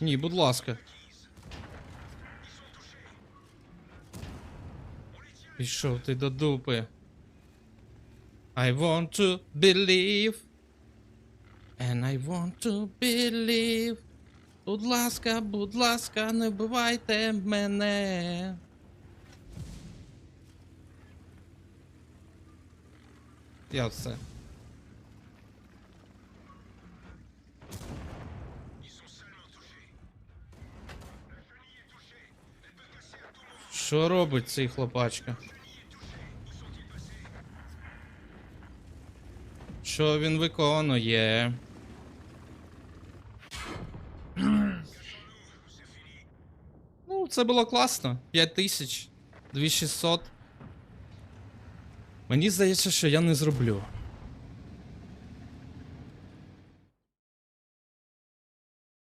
Ні, будь ласка. Пішов ти до дупи. I want to believe. And I want to believe. Будь ласка, будь ласка, не вбивайте мене. Я все. Що робить цей хлопачка? Що він виконує? Ну, це було класно. 5000, 2600. Мені здається, що я не зроблю.